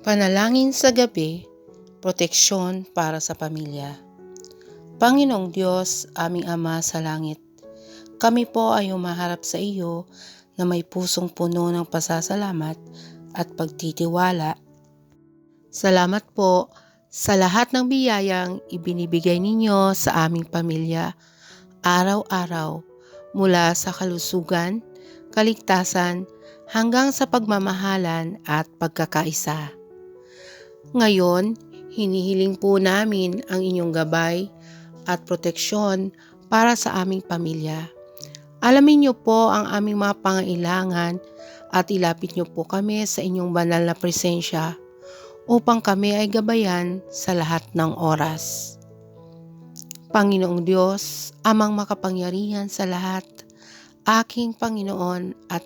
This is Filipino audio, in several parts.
Panalangin sa gabi, proteksyon para sa pamilya. Panginoong Diyos, aming Ama sa langit, kami po ay umaharap sa iyo na may pusong puno ng pasasalamat at pagtitiwala. Salamat po sa lahat ng biyayang ibinibigay ninyo sa aming pamilya araw-araw mula sa kalusugan, kaligtasan, hanggang sa pagmamahalan at pagkakaisa. Ngayon, hinihiling po namin ang inyong gabay at proteksyon para sa aming pamilya. Alamin niyo po ang aming mga pangailangan at ilapit niyo po kami sa inyong banal na presensya upang kami ay gabayan sa lahat ng oras. Panginoong Diyos, amang makapangyarihan sa lahat, aking Panginoon at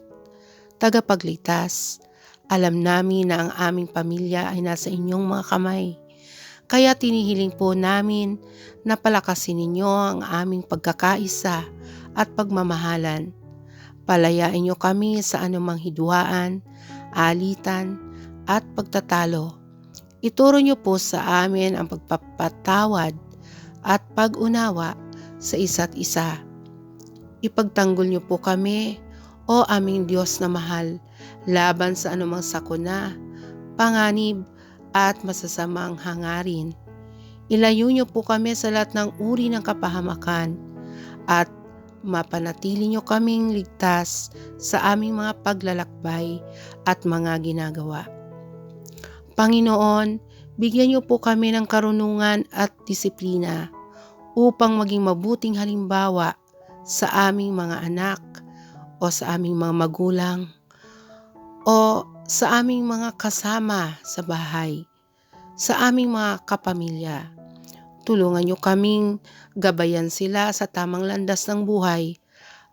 tagapagligtas, alam namin na ang aming pamilya ay nasa inyong mga kamay. Kaya tinihiling po namin na palakasin ninyo ang aming pagkakaisa at pagmamahalan. Palayain niyo kami sa anumang hidwaan, alitan, at pagtatalo. Ituro niyo po sa amin ang pagpapatawad at pag-unawa sa isa't isa. Ipagtanggol niyo po kami, O aming Diyos na mahal, laban sa anumang sakuna, panganib at masasamang hangarin. Ilayo niyo po kami sa lahat ng uri ng kapahamakan at mapanatili niyo kaming ligtas sa aming mga paglalakbay at mga ginagawa. Panginoon, bigyan niyo po kami ng karunungan at disiplina upang maging mabuting halimbawa sa aming mga anak o sa aming mga magulang o sa aming mga kasama sa bahay, sa aming mga kapamilya. Tulungan niyo kaming gabayan sila sa tamang landas ng buhay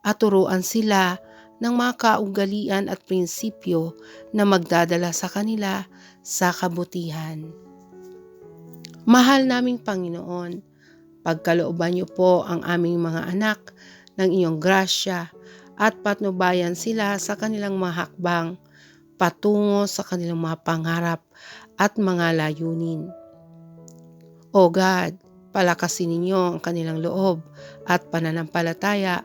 at turuan sila ng mga kaugalian at prinsipyo na magdadala sa kanila sa kabutihan. Mahal naming Panginoon, pagkalooban niyo po ang aming mga anak ng iyong grasya at patnubayan sila sa kanilang mga hakbang patungo sa kanilang mga pangarap at mga layunin. O God, palakasin ninyo ang kanilang loob at pananampalataya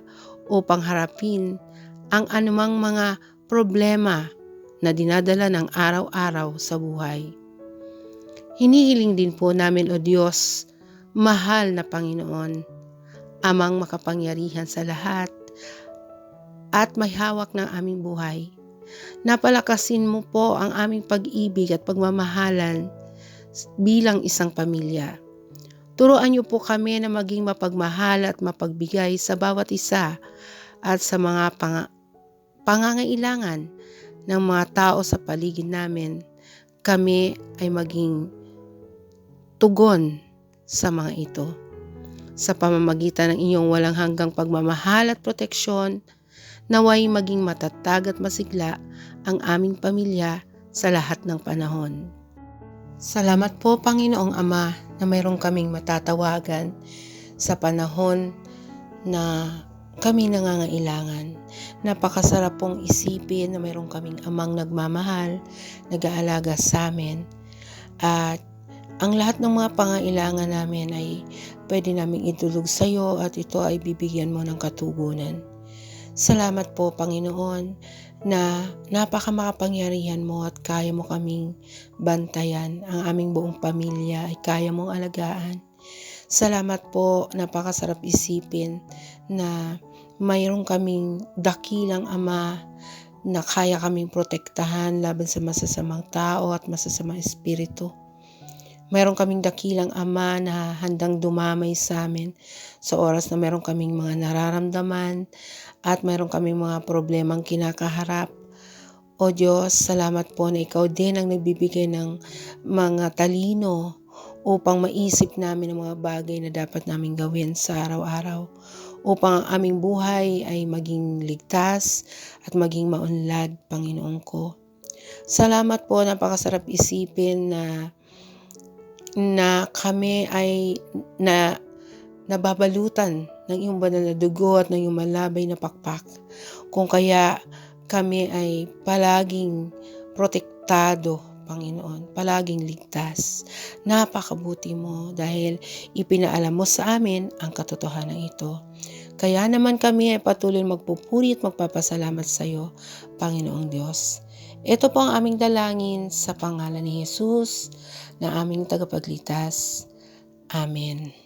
upang harapin ang anumang mga problema na dinadala ng araw-araw sa buhay. Hinihiling din po namin o Diyos, mahal na Panginoon, amang makapangyarihan sa lahat at may hawak ng aming buhay Napalakasin mo po ang aming pag-ibig at pagmamahalan bilang isang pamilya. Turuan niyo po kami na maging mapagmahal at mapagbigay sa bawat isa at sa mga pang- pangangailangan ng mga tao sa paligid namin. Kami ay maging tugon sa mga ito. Sa pamamagitan ng inyong walang hanggang pagmamahal at proteksyon, Naway maging matatag at masigla ang aming pamilya sa lahat ng panahon. Salamat po Panginoong Ama na mayroong kaming matatawagan sa panahon na kami nangangailangan. Napakasarap pong isipin na mayroong kaming amang nagmamahal, nag-aalaga sa amin. At ang lahat ng mga pangailangan namin ay pwede namin itulog sa iyo at ito ay bibigyan mo ng katugunan. Salamat po Panginoon na napakamakapangyarihan mo at kaya mo kaming bantayan. Ang aming buong pamilya ay kaya mong alagaan. Salamat po, napakasarap isipin na mayroon kaming dakilang ama na kaya kaming protektahan laban sa masasamang tao at masasamang espiritu. Mayroon kaming dakilang ama na handang dumamay sa amin sa oras na mayroon kaming mga nararamdaman at mayroon kaming mga problemang kinakaharap. O Diyos, salamat po na ikaw din ang nagbibigay ng mga talino upang maisip namin ang mga bagay na dapat namin gawin sa araw-araw upang ang aming buhay ay maging ligtas at maging maunlad, Panginoon ko. Salamat po, napakasarap isipin na na kami ay na nababalutan ng iyong banal na dugo at ng iyong malabay na pakpak. Kung kaya kami ay palaging protektado, Panginoon. Palaging ligtas. Napakabuti mo dahil ipinaalam mo sa amin ang katotohanan ito. Kaya naman kami ay patuloy magpupuri at magpapasalamat sa iyo, Panginoong Diyos. Ito po ang aming dalangin sa pangalan ni Jesus na aming tagapagligtas. Amen.